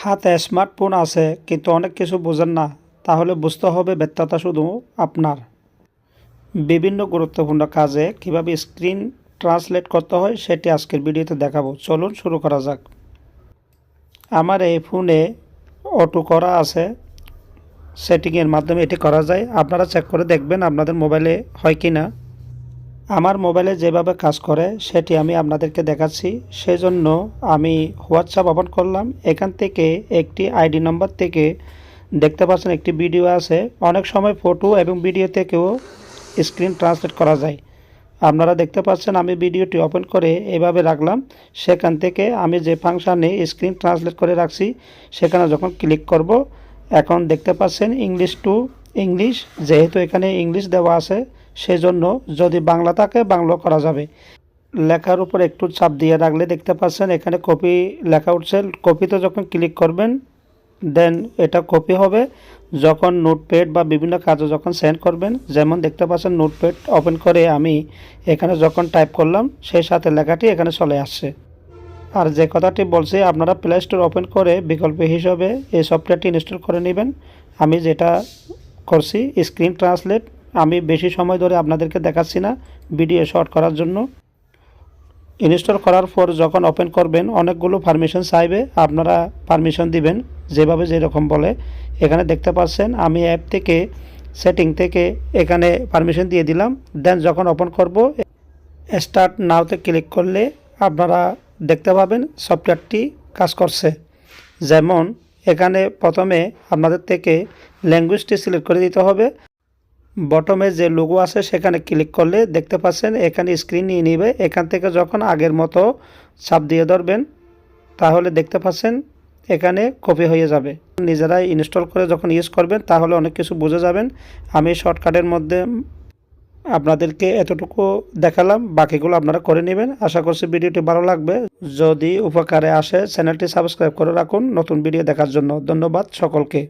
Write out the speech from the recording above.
হাতে স্মার্টফোন আছে, কিন্তু অনেক কিছু বোঝেন না, তাহলে বুঝতে হবে ব্যর্থতা শুধু আপনার। বিভিন্ন গুরুত্বপূর্ণ কাজে কীভাবে স্ক্রিন ট্রান্সলেট করতে হয়, সেটি আজকের ভিডিওতে দেখাবো। চলুন শুরু করা যাক। আমার এই ফোনে অটো করা আছে। সেটিংয়ের মাধ্যমে এটি করা যায়। আপনারা চেক করে দেখবেন আপনাদের মোবাইলে হয় কি না আমার মোবাইলে যেভাবে কাজ করে, সেটি আমি আপনাদেরকে দেখাচ্ছি। সেজন্য আমি হোয়াটসঅ্যাপ ওপেন করলাম। এখান থেকে একটি আইডি নম্বর থেকে দেখতে পাচ্ছেন একটি ভিডিও আছে। অনেক সময় ফটো এবং ভিডিও থেকেও স্ক্রিন ট্রান্সলেট করা যায়। আপনারা দেখতে পাচ্ছেন আমি ভিডিওটি ওপেন করে এভাবে রাখলাম। সেখান থেকে আমি যে ফাংশানে স্ক্রিন ট্রান্সলেট করে রাখছি, সেখানে যখন ক্লিক করব, এখন দেখতে পাচ্ছেন ইংলিশ টু ইংলিশ। যেহেতু এখানে ইংলিশ দেওয়া আছে সেজন্য যদি বাংলা থাকে, বাংলা করা যাবে। লেখার উপর একটু চাপ দিয়ে রাখলে দেখতে পাচ্ছেন এখানে কপি লেখা উঠছে। কপিতে যখন ক্লিক করবেন, দেন এটা কপি হবে। যখন নোটপ্যাড বা বিভিন্ন কাজে যখন সেন্ড করবেন, যেমন দেখতে পাচ্ছেন নোটপ্যাড ওপেন করে আমি এখানে যখন টাইপ করলাম, সেই সাথে লেখাটি এখানে চলে আসছে। আর যে কথাটি বলছি, আপনারা প্লে স্টোর ওপেন করে বিকল্প হিসাবে এই সফটওয়্যারটি ইনস্টল করে নেবেন। আমি যেটা করছি, স্ক্রিন ট্রান্সলেট আমি বেশি সময় ধরে আপনাদেরকে দেখাচ্ছি না, ভিডিও শর্ট করার জন্য। ইনস্টল করার পর যখন ওপেন করবেন, অনেকগুলো পারমিশন চাইবে, আপনারা পারমিশন দিবেন, যেভাবে যেরকম বলে। এখানে দেখতে পাচ্ছেন, আমি অ্যাপ থেকে সেটিং থেকে এখানে পারমিশন দিয়ে দিলাম। দেন যখন ওপেন করব স্টার্ট নাওতে ক্লিক করলে আপনারা দেখতে পাবেন সফটওয়্যারটি কাজ করছে। যেমন, এখানে প্রথমে আপনাদের থেকে ল্যাঙ্গুয়েজটি সিলেক্ট করে দিতে হবে। বটমে যে লোগো আছে, সেখানে ক্লিক করলে দেখতে পাচ্ছেন, এখানে স্ক্রিন নিয়ে নিবে। এখান থেকে যখন আগের মতো চাপ দিয়ে ধরবেন, তাহলে দেখতে পাচ্ছেন, এখানে কপি হয়ে যাবে। নিজেরাই ইনস্টল করে যখন ইউজ করবেন, তাহলে অনেক কিছু বুঝে যাবেন। আমি শর্টকাটের মধ্যে আপনাদেরকে এতটুকু দেখালাম, বাকিগুলো আপনারা করে নেবেন। আশা করছি ভিডিওটি ভালো লাগবে। যদি উপকারে আসে চ্যানেলটি সাবস্ক্রাইব করে রাখুন। নতুন ভিডিও দেখার জন্য ধন্যবাদ সকলকে।